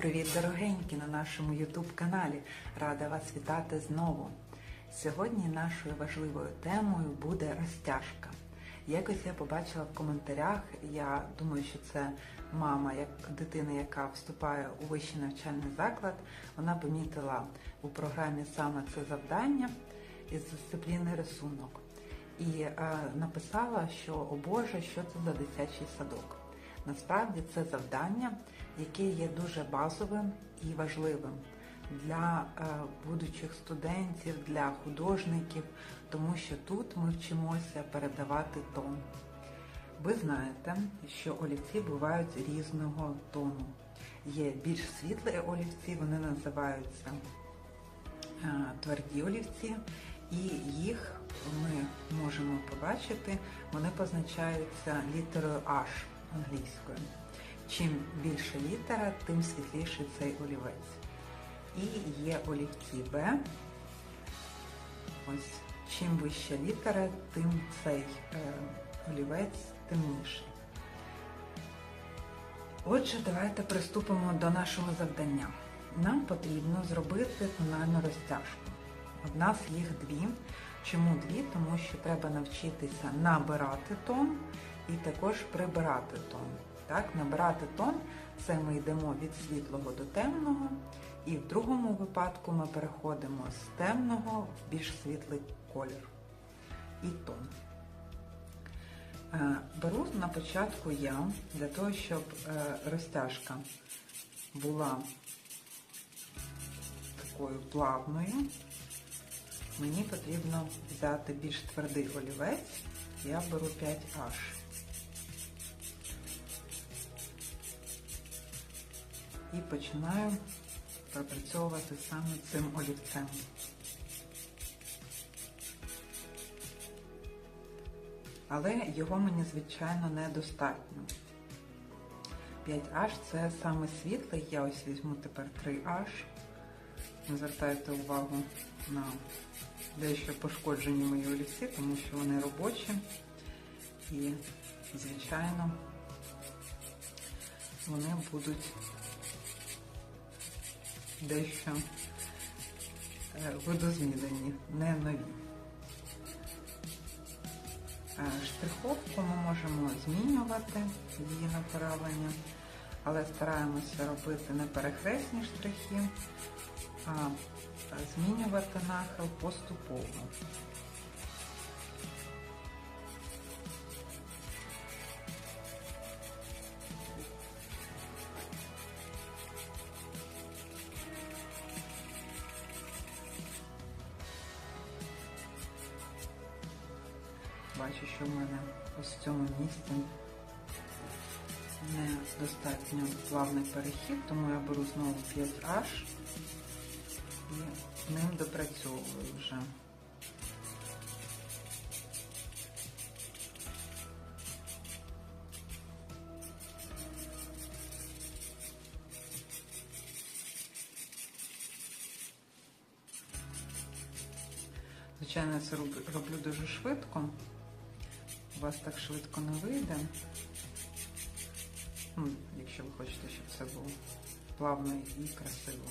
Привіт, дорогенькі, на нашому YouTube каналі. Рада вас вітати знову. Сьогодні нашою важливою темою буде розтяжка. Якось я побачила в коментарях, я думаю, що це мама, як дитина, яка вступає у вищий навчальний заклад, вона помітила у програмі саме це завдання із дисципліни рисунок. І е, написала, що о Боже, що це за дитячий садок. Насправді це завдання, яке є дуже базовим і важливим для е, будучих студентів, для художників, тому що тут ми вчимося передавати тон. Ви знаєте, що олівці бувають різного тону. Є більш світлі олівці, вони називаються е, тверді олівці, і їх ми можемо побачити, вони позначаються літерою H англійською. Чим більше літера, тим світліший цей олівець. І є олівці Б. Ось чим вища літера, тим цей е, олівець темніший. Отже, давайте приступимо до нашого завдання. Нам потрібно зробити тональну розтяжку. У нас їх дві. Чому дві? Тому що треба навчитися набирати тон і також прибирати тон. Так, Набирати тон це ми йдемо від світлого до темного, і в другому випадку ми переходимо з темного в більш світлий колір і тон. Е, Беру на початку я для того, щоб е, розтяжка була такою плавною, мені потрібно взяти більш твердий олівець, я беру 5H. І починаю пропрацьовувати саме цим олівцем. Але його мені, звичайно, недостатньо. 5H це саме світлий, я ось візьму тепер 3H. Не звертайте увагу на дещо пошкоджені мої олівці, тому що вони робочі. І, звичайно, вони будуть дещо водозмінені, видозмінені, не нові. Е, Штриховку ми можемо змінювати її направлення, але стараємося робити не перехресні штрихи, а змінювати нахил поступово. Бачу, що в мене ось в цьому місці недостатньо плавний перехід, тому я беру знову 5H і ним допрацьовую вже. Звичайно, це роблю дуже швидко. У вас так швидко не вийде. Ну, якщо ви хочете, щоб це було плавно і красиво.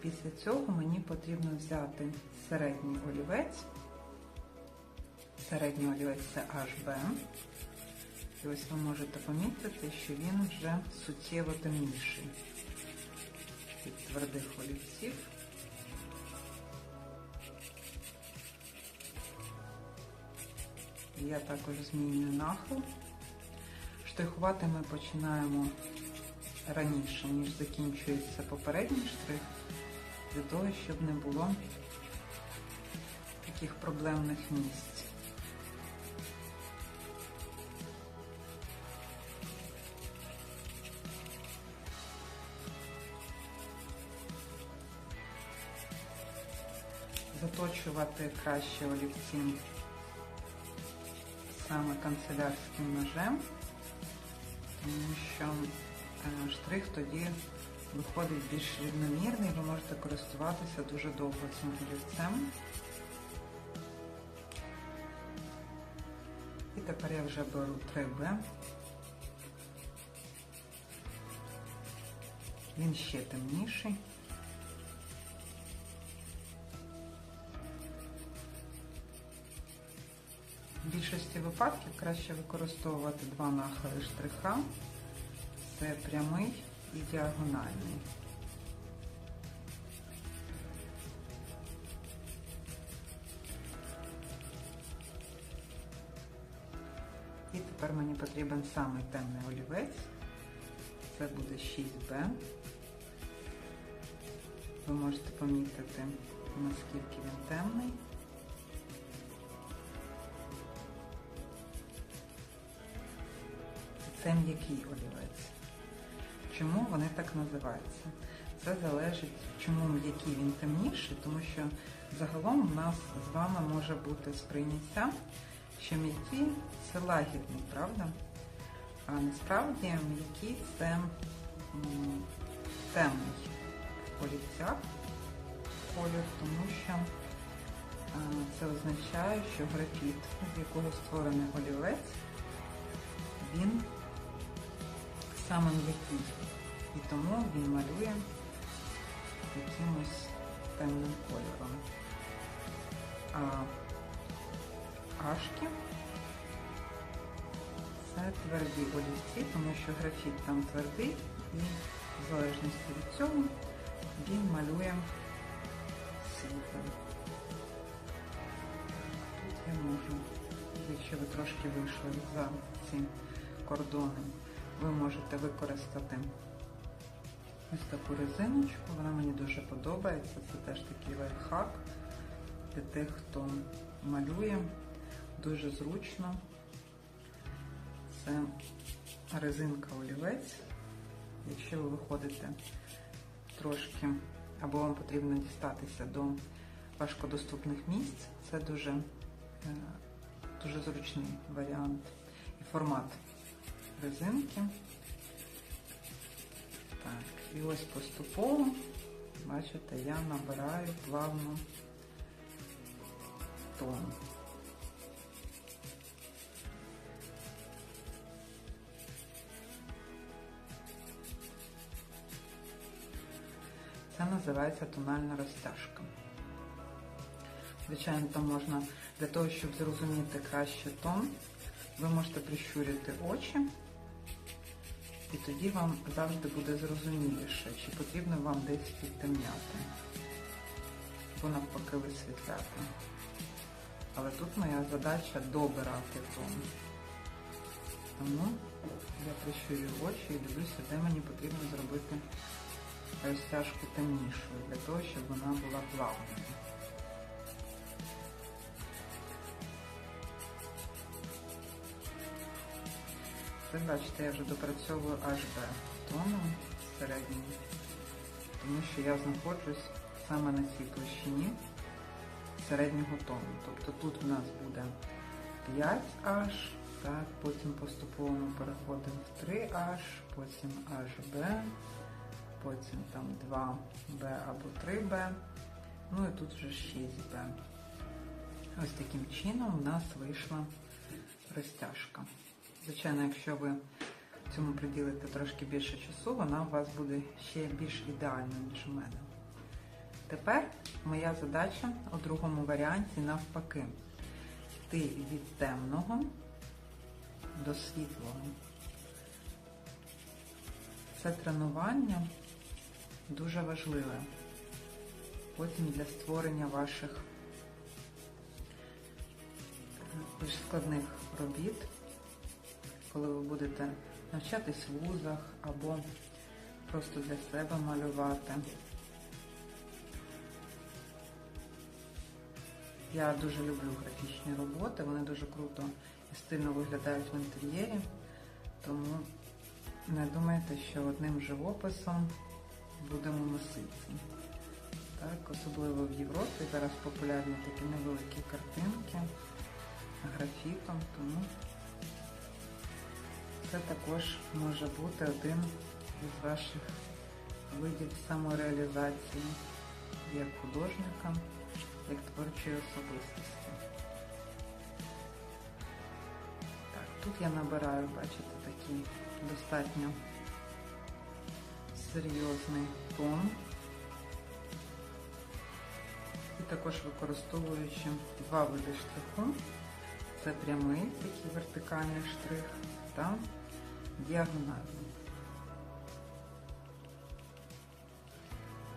Після цього мені потрібно взяти середній олівець. Середній олівець це HB. І ось ви можете помітити, що він вже суттєво темніший від твердих олівців. Я також змінюю нахил. Штрихувати ми починаємо раніше, ніж закінчується попередній штрих, для того, щоб не було таких проблемних місць. оточувати краще олівцем саме канцелярським ножем, тому що е, штрих тоді виходить більш рівномірний, ви можете користуватися дуже довго цим олівцем. І тепер я вже беру 3B. Він ще темніший. Більшості випадків краще використовувати два нахили штриха. Це прямий і діагональний. І тепер мені потрібен самий темний олівець. Це буде 6B. Ви можете помітити, наскільки він темний. Це м'який олівець. Чому вони так називаються? Це залежить, чому м'який він темніший, тому що загалом у нас з вами може бути сприйняття, що м'який це лагідний, правда? А насправді м'який це темний в олівцях колір, тому що це означає, що графіт, з якого створений олівець, він саме м'який. І тому він малює якимось темним кольором. А ашки це тверді олівці, тому що графіт там твердий і в залежності від цього він малює світло. Тут я можу, якщо ви трошки вийшли за ці кордони, ви можете використати ось таку резиночку. Вона мені дуже подобається. Це теж такий лайфхак для тих, хто малює. Дуже зручно. Це резинка олівець. Якщо ви виходите трошки, або вам потрібно дістатися до важкодоступних місць, це дуже, е, дуже зручний варіант і формат резинки. Так, і ось поступово, бачите, я набираю плавно тон. Це називається тональна розтяжка. Звичайно, там можна для того, щоб зрозуміти краще тон, ви можете прищурити очі, і тоді вам завжди буде зрозуміліше, чи потрібно вам десь підтемняти, або навпаки висвітляти. Але тут моя задача добирати тон. Тому я прищурю очі і дивлюся, де мені потрібно зробити розтяжку темнішою, для того, щоб вона була плавною. Ви бачите, я вже допрацьовую HB тоном середнім, тому що я знаходжусь саме на цій площині середнього тону. Тобто тут в нас буде 5H, так, потім поступово ми переходимо в 3H, потім HB, потім там 2B або 3B, ну і тут вже 6B. Ось таким чином у нас вийшла розтяжка. Звичайно, якщо ви цьому приділите трошки більше часу, вона у вас буде ще більш ідеальною, ніж у мене. Тепер моя задача у другому варіанті навпаки. Йти від темного до світлого. Це тренування дуже важливе. Потім для створення ваших більш складних робіт коли ви будете навчатись в вузах або просто для себе малювати. Я дуже люблю графічні роботи, вони дуже круто і стильно виглядають в інтер'єрі, тому не думайте, що одним живописом будемо носити. Так, Особливо в Європі зараз популярні такі невеликі картинки графітом, тому це також може бути один із ваших видів самореалізації як художника, як творчої особистості. Тут я набираю, бачите, такий достатньо серйозний тон. І також використовуючи два види штриху. Це прямий, такий вертикальний штрих та діагональний.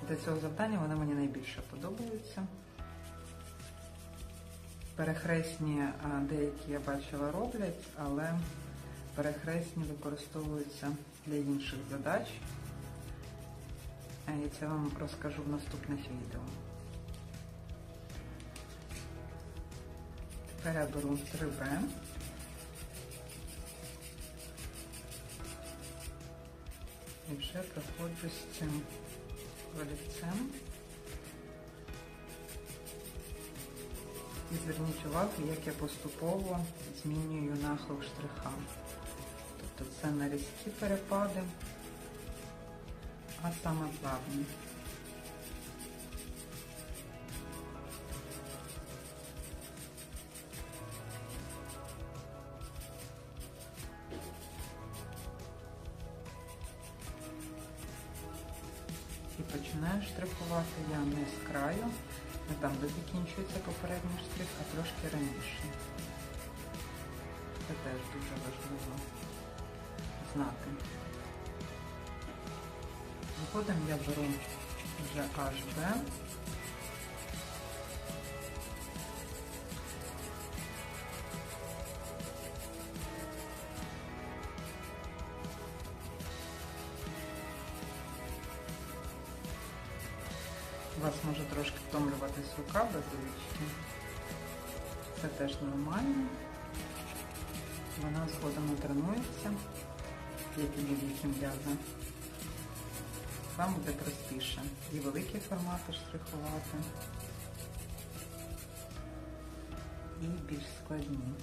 Для цього завдання вони мені найбільше подобаються. Перехресні деякі я бачила роблять, але перехресні використовуються для інших задач. Е, І це вам розкажу в наступних відео. Тепер я беру 3B. І вже проходжу з цим олівцем. І зверніть увагу, як я поступово змінюю нахил штриха. Тобто це не різкі перепади, а саме плавні. Починаю штрихувати я не з краю, не там, де закінчується попередній штрих, а трошки раніше. Це теж дуже важливо знати. Згодом я беру вже HB. Вас може трошки втомлюватись рука без ручки. Це теж нормально. Вона не тренується, як і будь-які м'язи. Вам буде простіше і великі формати штрихувати, і більш складні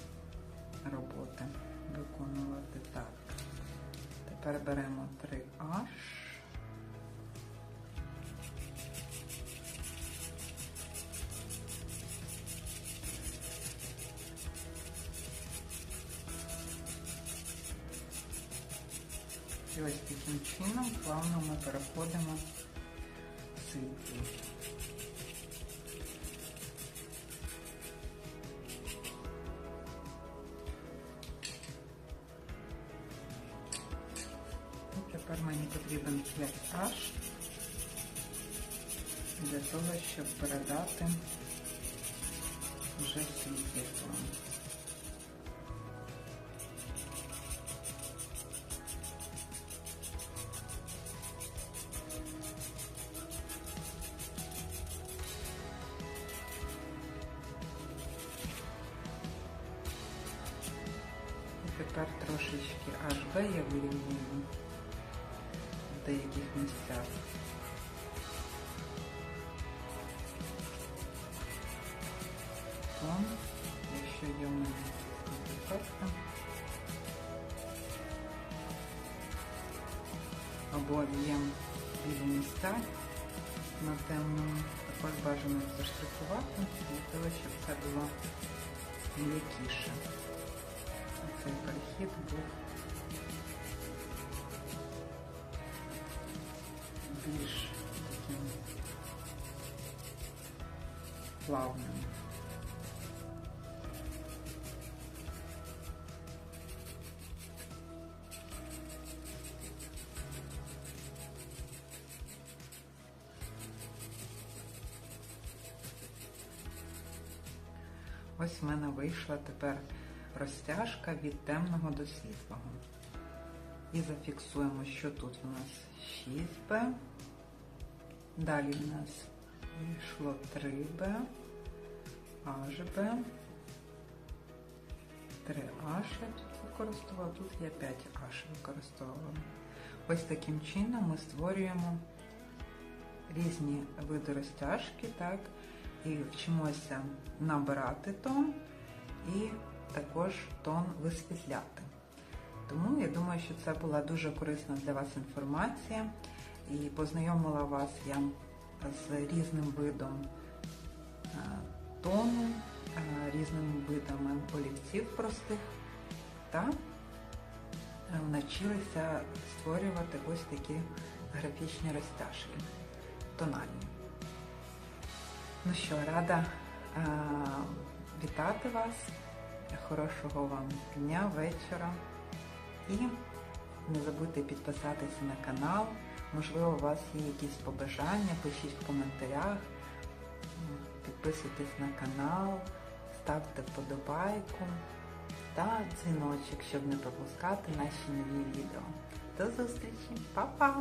роботи виконувати так. Тепер беремо 3H. Чином плавно ми переходимо в світло. Тепер мені потрібен H для того, щоб передати вже світло. Тепер трошечки HB я вирівнюю в деяких місцях. Тон, якщо є у мене дефекти. Або є білі місця на темному, також бажано заштрихувати, для того, щоб це було м'якіше цей перехід був більш таким плавним. Ось в мене вийшла тепер розтяжка від темного до світлого. І зафіксуємо, що тут у нас 6Б. Далі у нас йшло 3Б, HB, 3H я тут використовувала, тут я 5H використовувала. Ось таким чином ми створюємо різні види розтяжки, так, і вчимося набирати тон і також тон висвітляти. Тому я думаю, що це була дуже корисна для вас інформація і познайомила вас я з різним видом тону, різними видами олівців простих та е, навчилися створювати ось такі графічні розтяжки тональні. Ну що, рада е, вітати вас. Хорошого вам дня, вечора. І не забудьте підписатися на канал. Можливо, у вас є якісь побажання, пишіть в коментарях. Підписуйтесь на канал, ставте вподобайку та дзвіночок, щоб не пропускати наші нові відео. До зустрічі! Па-па!